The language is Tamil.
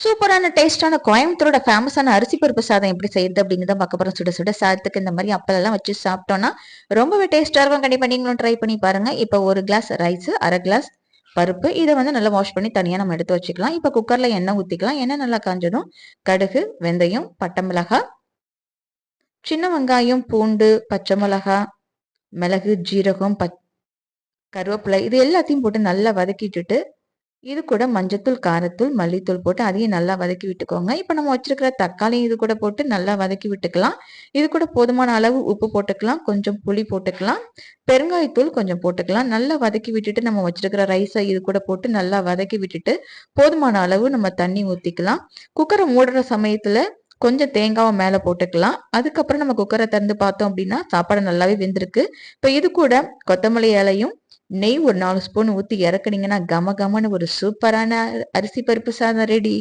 சூப்பரான டேஸ்டான கோயம்புத்தூரோட ஃபேமஸான அரிசி பருப்பு சாதம் எப்படி செய்யுது அப்படிங்கிறத பார்க்க போகிறோம் சுட சுட சாதத்துக்கு இந்த மாதிரி அப்பெல்லாம் வச்சு சாப்பிட்டோம்னா ரொம்பவே டேஸ்ட்டாக இருக்கும். கண்டிப்பாக நீங்களும் ட்ரை பண்ணி பாருங்க. இப்போ ஒரு கிளாஸ் ரைஸ் அரை கிளாஸ் பருப்பு இதை வந்து நல்லா வாஷ் பண்ணி தனியாக நம்ம எடுத்து வச்சுக்கலாம். இப்போ குக்கரில் எண்ணெய் ஊற்றிக்கலாம் எண்ணெய் நல்லா காஞ்சதும் கடுகு வெந்தயம் பட்டை மிளகாய் சின்ன வெங்காயம் பூண்டு பச்சை மிளகாய் மிளகு ஜீரகம் பச் கருவேப்பிலை இது எல்லாத்தையும் போட்டு நல்லா வதக்கிட்டுட்டு இது கூட மஞ்சத்தூள் காரத்தூள் மல்லித்தூள் போட்டு அதையும் நல்லா வதக்கி விட்டுக்கோங்க. இப்போ நம்ம வச்சிருக்கிற தக்காளியும் இது கூட போட்டு நல்லா வதக்கி விட்டுக்கலாம். இது கூட போதுமான அளவு உப்பு போட்டுக்கலாம். கொஞ்சம் புளி போட்டுக்கலாம். பெருங்காயத்தூள் கொஞ்சம் போட்டுக்கலாம். நல்லா வதக்கி விட்டுட்டு நம்ம வச்சிருக்கிற ரைஸை இது கூட போட்டு நல்லா வதக்கி விட்டுட்டு போதுமான அளவு நம்ம தண்ணி ஊற்றிக்கலாம் குக்கரை மூடுற சமயத்தில் கொஞ்சம் தேங்காவை மேலே போட்டுக்கலாம். அதுக்கப்புறம் நம்ம குக்கரை திறந்து பார்த்தோம் அப்படின்னா சாப்பாடு நல்லாவே வெந்திருக்கு. இப்போ இது கூட கொத்தமல்லி இலையும் நெய் ஒரு நாலு ஸ்பூன் ஊற்றி இறக்குனீங்கன்னா கம கமன்னு ஒரு சூப்பரான அரிசி பருப்பு சாதம் ரெடி